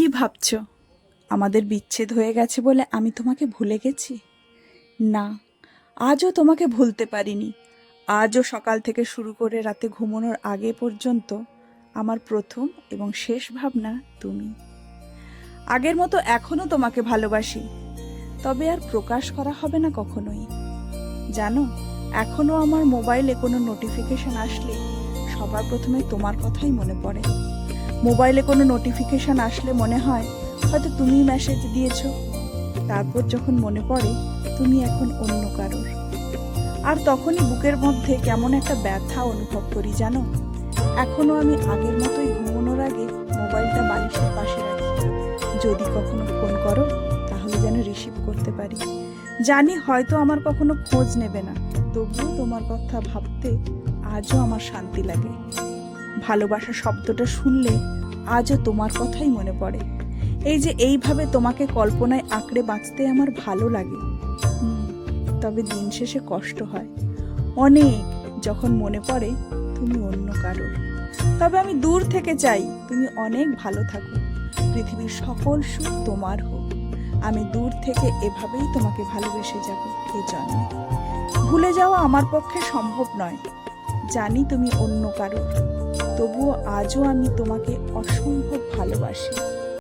কি ভাবছ? আমাদের বিচ্ছেদ হয়ে গেছে বলে আমি তোমাকে ভুলে গেছি? না, আজও তোমাকে ভুলতে পারিনি। আজও সকাল থেকে শুরু করে রাতে ঘুমানোর আগে পর্যন্ত আমার প্রথম এবং শেষ ভাবনা তুমি। আগের মতো এখনও তোমাকে ভালোবাসি। তবে আর প্রকাশ করা হবে না কখনোই। জানো এখনও আমার মোবাইলে কোনো নোটিফিকেশন আসলে সবার প্রথমে তোমার কথাই মনে পড়ে। মোবাইলে কোনো নোটিফিকেশন আসলে মনে হয়, হয়তো তুমি মেসেজ দিয়েছ। তারপর যখন মনে পড়ে, তুমি এখন অন্য কারোর। আর তখনই বুকের মধ্যে কেমন একটা ব্যথা অনুভব করি, জানো? এখনও আমি আগের মতোই ঘুমানোর আগে মোবাইলটা বালিশের পাশে রাখি। যদি কখনো ফোন করো, তাহলে যেন রিসিভ করতে পারি। জানি হয়তো আমার কখনো খোঁজ নেবে না, তবুও তোমার কথা ভাবতে আজও আমার শান্তি লাগে। ভালোবাসা শব্দটা শুনলে আজও তোমার কথাই মনে পড়ে। এই যে এইভাবে তোমাকে কল্পনায় আঁকড়ে বাঁচতে আমার ভালো লাগে। তবে দিন শেষে কষ্ট হয়। অনেক যখন মনে পড়ে তুমি অন্য কারোর। তবে আমি দূর থেকে চাই তুমি অনেক ভালো থাকো। পৃথিবীর সকল সুখ তোমার হোক। আমি দূর থেকে এভাবেই তোমাকে ভালোবেসে যাব এ জন্মে। ভুলে যাওয়া আমার পক্ষে সম্ভব নয়। জানি তুমি অন্য কারোর। তবুও আজও আমি তোমাকে অসম্ভব ভালোবাসি।